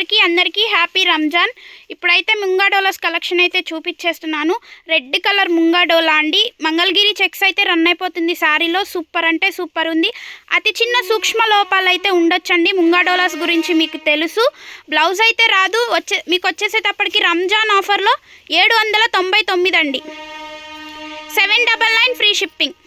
అందరికీ అందరికీ హ్యాపీ రంజాన్. ఇప్పుడైతే ముంగాడోలాస్ కలెక్షన్ అయితే చూపించేస్తున్నాను రెడ్ కలర్ ముంగాడోలా అండి. మంగళగిరి చెక్స్ అయితే రన్ అయిపోతుంది శారీలో సూపర్ అంటే సూపర్ ఉంది. అతి చిన్న సూక్ష్మ లోపాలు అయితే ఉండొచ్చండి ముంగాడోలాస్ గురించి మీకు తెలుసు. బ్లౌజ్ అయితే రాదు. వచ్చే మీకు వచ్చేసేటప్పటికి రంజాన్ ఆఫర్లో ఏడు వందల తొంభై తొమ్మిది అండి. Seven double nine free shipping.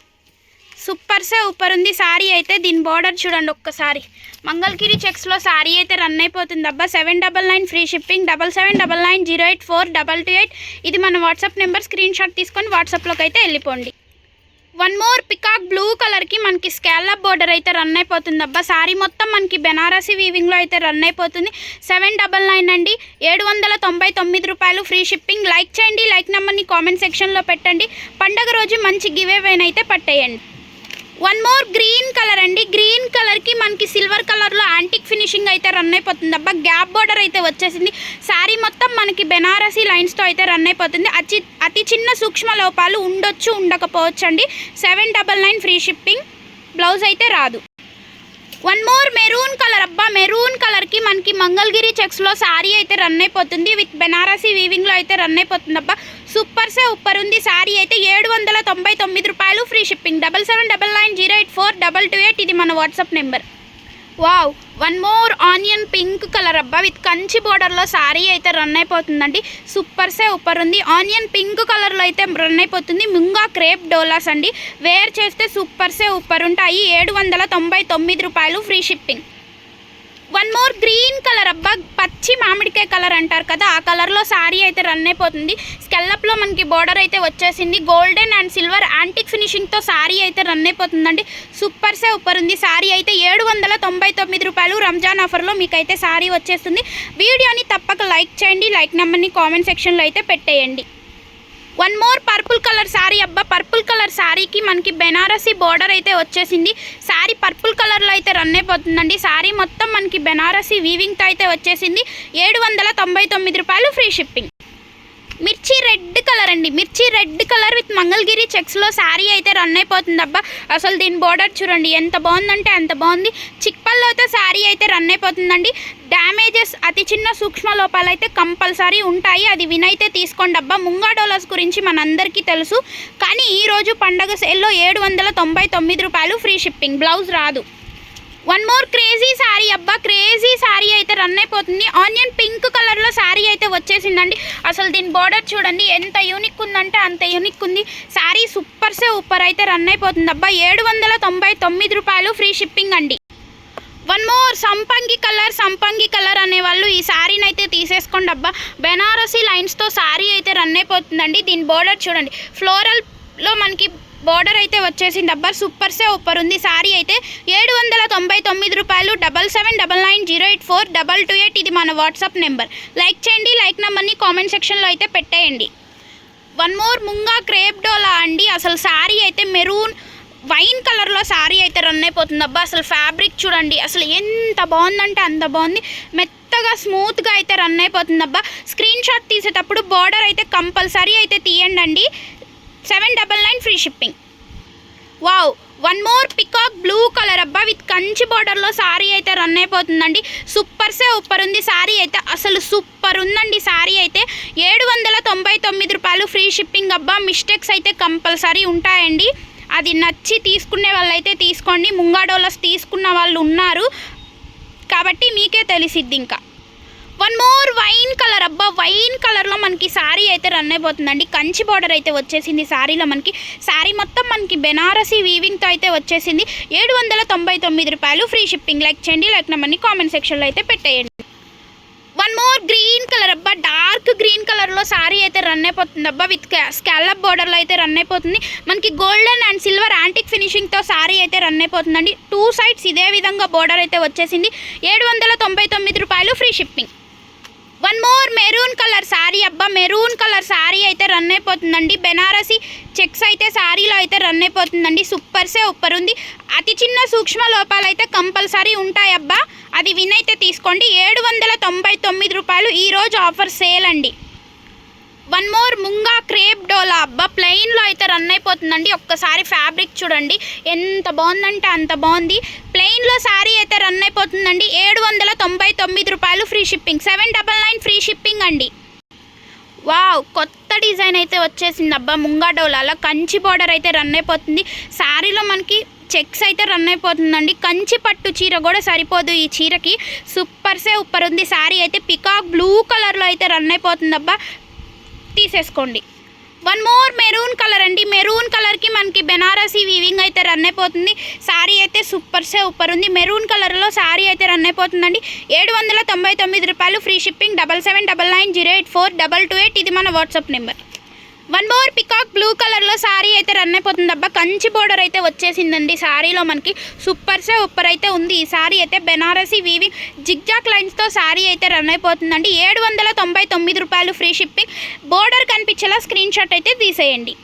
Super సే సూపర్ ఉంది. సారీ అయితే దీని బార్డర్ చూడండి ఒక్కసారి. మంగళగిరి చెక్స్లో సారీ అయితే రన్ అయిపోతుంది. అబ్బా seven double nine free shipping double seven double nine zero eight four double two eight ఇది మన వాట్సాప్ నెంబర్ స్క్రీన్ షాట్ తీసుకొని వాట్సాప్లోకి అయితే వెళ్ళిపోండి. వన్ మోర్ పికాక్ బ్లూ కలర్కి మనకి స్కాలప్ బోర్డర్ అయితే రన్ అయిపోతుంది. అబ్బా సారీ మొత్తం మనకి బెనారసీ వీవింగ్లో అయితే రన్ అయిపోతుంది. సెవెన్ డబల్ నైన్ అండి. ఏడు వందల తొంభై తొమ్మిది రూపాయలు ఫ్రీ షిప్పింగ్ లైక్ చేయండి లైక్ నెంబర్ని కామెంట్ సెక్షన్లో పెట్టండి. పండగ రోజు మంచి గివ్ అయితే పట్టేయండి. వన్ మోర్ గ్రీన్ కలర్ అండి. గ్రీన్ కలర్కి మనకి సిల్వర్ కలర్లో యాంటిక్ ఫినిషింగ్ అయితే రన్ అయిపోతుంది. అబ్బా గ్యాప్ బార్డర్ అయితే వచ్చేసింది. శారీ మొత్తం మనకి బెనారసీ లైన్స్తో అయితే రన్ అయిపోతుంది. అతి అతి చిన్న సూక్ష్మ లోపాలు ఉండొచ్చు ఉండకపోవచ్చు అండి seven double nine free shipping blouse అయితే రాదు. వన్ మోర్ మెరూన్ కలర్ అబ్బా మెరూన్ కలర్కి మనకి మంగళగిరి చెక్స్లో శారీ అయితే రన్ అయిపోతుంది. విత్ బెనారసీ వీవింగ్లో అయితే రన్ అయిపోతుంది. అబ్బా సూపర్ సే ఉప్పర్ ఉంది. సారీ అయితే ఏడు వందల తొంభై తొమ్మిది రూపాయలు free shipping. Double seven double nine zero eight four double two eight ఇది మన WhatsApp number. Wow! One more onion pink colour అబ్బా విత్ కంచి బోర్డర్లో శారీ అయితే రన్ అయిపోతుందండి. సూపర్ సే ఉప్పర్ ఉంది. ఆనియన్ పింక్ కలర్లో అయితే రన్ అయిపోతుంది. ముంగా క్రేప్ డోలాస్ అండి. వేర్ చేస్తే సూపర్ సే ఉప్పర్ ఉంటాయి. ఏడు వందల తొంభై తొమ్మిది రూపాయలు free shipping. One more green colour అబ్బా పచ్చి మామిడికాయ కలర్ అంటారు కదా ఆ కలర్లో శారీ అయితే రన్ అయిపోతుంది. స్కెల్లప్లో మనకి బోర్డర్ అయితే వచ్చేసింది. గోల్డెన్ అండ్ సిల్వర్ యాంటిక్ ఫినిషింగ్తో శారీ అయితే రన్ అయిపోతుందండి. సూపర్ సే ఉంది. శారీ అయితే ఏడు వందల తొంభై తొమ్మిది రూపాయలు రంజాన్ ఆఫర్లో మీకు అయితే శారీ వచ్చేస్తుంది. వీడియోని తప్పక లైక్ చేయండి. లైక్ నెంబర్ని కామెంట్ సెక్షన్లో అయితే పెట్టేయండి. One more purple colour sari అబ్బా పర్పుల్ కలర్ శారీకి మనకి బెనారసీ బోర్డర్ అయితే వచ్చేసింది. శారీ పర్పుల్ కలర్లో అయితే రన్ అయిపోతుందండి. శారీ మొత్తం మనకి బెనారసీ వీవింగ్తో అయితే వచ్చేసింది. ఏడు వందల తొంభై తొమ్మిది రూపాయలు free shipping mirchi red colour అండి. Mirchi red colour with Mangalagiri చెక్స్లో sari అయితే రన్ అయిపోతుంది అబ్బా. అసలు దీని బోర్డర్ చూడండి. ఎంత బాగుందంటే అంత బాగుంది. చిక్పల్లోతో శారీ అయితే రన్ అయిపోతుందండి. డ్యామేజెస్ అతి చిన్న సూక్ష్మ లోపాలు అయితే కంపల్సరీ ఉంటాయి. అది వినైతే తీసుకోండి అబ్బా. ముంగా డోలర్స్ గురించి మనందరికీ తెలుసు. కానీ ఈరోజు పండగ సేల్లో ఏడు వందల తొంభై తొమ్మిది రూపాయలు ఫ్రీ షిప్పింగ్ బ్లౌజ్ రాదు. వన్ మోర్ క్రేజీ శారీ అబ్బా. క్రేజీ శారీ అయితే రన్ అయిపోతుంది. ఆనియన్ పింక్ కలర్లో శారీ అయితే వచ్చేసిందండి. అసలు దీని బార్డర్ చూడండి ఎంత యూనిక్ ఉందంటే అంత యూనిక్ ఉంది. శారీ సూపర్ సే అయితే రన్ అయిపోతుంది. అబ్బా ఏడు వందల తొంభై తొమ్మిది రూపాయలు ఫ్రీ షిప్పింగ్ అండి. వన్ మోర్ సంపంగి కలర్ సంపంగి కలర్ అనే వాళ్ళు ఈ శారీని అయితే తీసేసుకోండి అబ్బా. బెనారసీ లైన్స్తో శారీ అయితే రన్ అయిపోతుందండి. దీని బార్డర్ చూడండి. ఫ్లోరల్లో మనకి బార్డర్ అయితే వచ్చేసింది. అబ్బా సూపర్ సే ఉప్పర్ ఉంది. శారీ అయితే ఏడు వందల తొంభై తొమ్మిది రూపాయలు double seven double nine zero eight four double two eight ఇది మన వాట్సాప్ నెంబర్. లైక్ చేయండి లైక్ నెంబర్ని కామెంట్ సెక్షన్లో అయితే పెట్టేయండి. One more munga crepe dola అండి. అసలు శారీ అయితే మెరూన్ వైన్ కలర్లో శారీ అయితే రన్ అయిపోతుంది. అబ్బా అసలు ఫ్యాబ్రిక్ చూడండి. అసలు ఎంత బాగుందంటే అంత బాగుంది. మెత్తగా స్మూత్గా అయితే రన్ అయిపోతుంది. అబ్బా స్క్రీన్ షాట్ తీసేటప్పుడు బార్డర్ అయితే కంపల్సరీ అయితే తీయండి అండి seven double nine free shipping wow one more peacock blue colour అబ్బా విత్ కంచి బార్డర్లో శారీ అయితే రన్ అయిపోతుందండి. సూపర్ సే ఉప్పర్ ఉంది శారీ అయితే అసలు సూపర్ ఉందండి శారీ అయితే. ఏడు వందల తొంభై తొమ్మిది రూపాయలు ఫ్రీ షిప్పింగ్ అబ్బా మిస్టేక్స్ అయితే కంపల్సరీ ఉంటాయండి. అది నచ్చి తీసుకునే వాళ్ళైతే తీసుకోండి ముంగాడోలస్ తీసుకున్న వాళ్ళు ఉన్నారు. కాబట్టి మీకే తెలిసిద్ది ఇంకా. వన్ మోర్ వైన్ కలర్ అబ్బా వైన్ కలర్లో మనకి శారీ అయితే రన్ అయిపోతుందండి. కంచి బార్డర్ అయితే వచ్చేసింది. శారీలో మనకి శారీ మొత్తం మనకి బెనారసీ వీవింగ్తో అయితే వచ్చేసింది. ఏడు వందల తొంభై తొమ్మిది రూపాయలు ఫ్రీ షిప్పింగ్ లైక్ చేయండి. లైక్ నెంబర్ని కామెంట్ సెక్షన్లో అయితే పెట్టేయండి. వన్ మోర్ గ్రీన్ కలర్ అబ్బా డార్క్ గ్రీన్ కలర్లో శారీ అయితే రన్ అయిపోతుంది. అబ్బా విత్ స్కాలప్ బోర్డర్లో అయితే రన్ అయిపోతుంది. మనకి గోల్డెన్ అండ్ సిల్వర్ యాంటిక్ ఫినిషింగ్తో శారీ అయితే రన్ అయిపోతుందండి. టూ సైడ్స్ ఇదే విధంగా బోర్డర్ అయితే వచ్చేసింది. ఏడు వందల తొంభై తొమ్మిది రూపాయలు free shipping one more maroon colour sari అబ్బా మెరూన్ కలర్ శారీ అయితే రన్ అయిపోతుందండి. బెనారసీ చెక్స్ అయితే శారీలో అయితే రన్ అయిపోతుందండి. సూపర్సే ఉప్పర్ ఉంది. అతి చిన్న సూక్ష్మ లోపాలు అయితే కంపల్సరీ ఉంటాయి అబ్బా అది వినైతే తీసుకోండి. ఏడు వందల తొంభై తొమ్మిది రూపాయలు ఈరోజు ఆఫర్ సేల్ అండి. One more munga crepe dola అబ్బా. ప్లెయిన్లో అయితే రన్ అయిపోతుందండి. ఒక్కసారి ఫ్యాబ్రిక్ చూడండి. ఎంత బాగుందంటే అంత బాగుంది. ప్లెయిన్లో శారీ అయితే రన్ అయిపోతుందండి. ఏడు వందల తొంభై తొమ్మిది రూపాయలు free shipping. Seven double nine free shipping అండి. వావ్ కొత్త డిజైన్ అయితే వచ్చేసింది అబ్బా ముంగా డోలాలో. కంచి బార్డర్ అయితే రన్ అయిపోతుంది. శారీలో మనకి చెక్స్ అయితే రన్ అయిపోతుందండి. కంచి పట్టు చీర కూడా సరిపోదు ఈ చీరకి. సూపర్ సే ఉప్పర్ ఉంది. శారీ అయితే పికాక్ బ్లూ కలర్లో అయితే రన్ అయిపోతుంది అబ్బా. తీసేసుకోండి. వన్ మోర్ మెరూన్ కలర్ అండి. మెరూన్ కలర్కి మనకి బెనారసీ వీవింగ్ అయితే రన్ అయిపోతుంది. శారీ అయితే సూపర్ సే సూపర్ ఉంది. మెరూన్ కలర్లో శారీ అయితే రన్ అయిపోతుందండి. ఏడు వందల తొంభై తొమ్మిది రూపాయలు free shipping double seven double nine zero eight four double two eight ఇది మన WhatsApp number one more peacock blue కలర్లో శారీ అయితే రన్ అయిపోతుంది. అబ్బా కంచి బోర్డర్ అయితే వచ్చేసిందండి. శారీలో మనకి సూపర్ సే ఉప్పర్ అయితే ఉంది. ఈ శారీ అయితే బెనారసీ వీవింగ్ జిగ్జాక్ లైన్స్తో శారీ అయితే రన్ అయిపోతుందండి. ఏడు వందల తొంభై తొమ్మిది రూపాయలు ఫ్రీ షిప్పింగ్ బోర్డర్ కనిపించేలా స్క్రీన్ షాట్ అయితే తీసేయండి.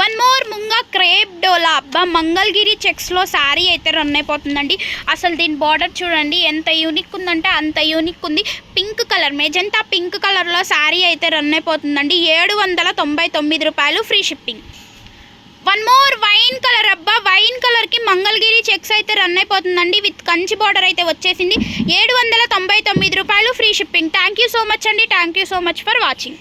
One more munga crepe dola. అబ్బా మంగళగిరి చెక్స్లో శారీ అయితే రన్ అయిపోతుందండి. అసలు దీని బార్డర్ చూడండి ఎంత యూనిక్ ఉందంటే అంత యూనిక్ ఉంది. పింక్ కలర్ మెజంతా పింక్ కలర్లో శారీ అయితే రన్ అయిపోతుందండి. ఏడు వందల తొంభై తొమ్మిది రూపాయలు free shipping. One more wine colour అబ్బా వైన్ కలర్కి మంగళగిరి చెక్స్ అయితే రన్ అయిపోతుందండి. విత్ కంచి బార్డర్ అయితే వచ్చేసింది. ఏడు వందల తొంభై తొమ్మిది రూపాయలు free shipping. Thank you so much అండి. Thank you so much for watching.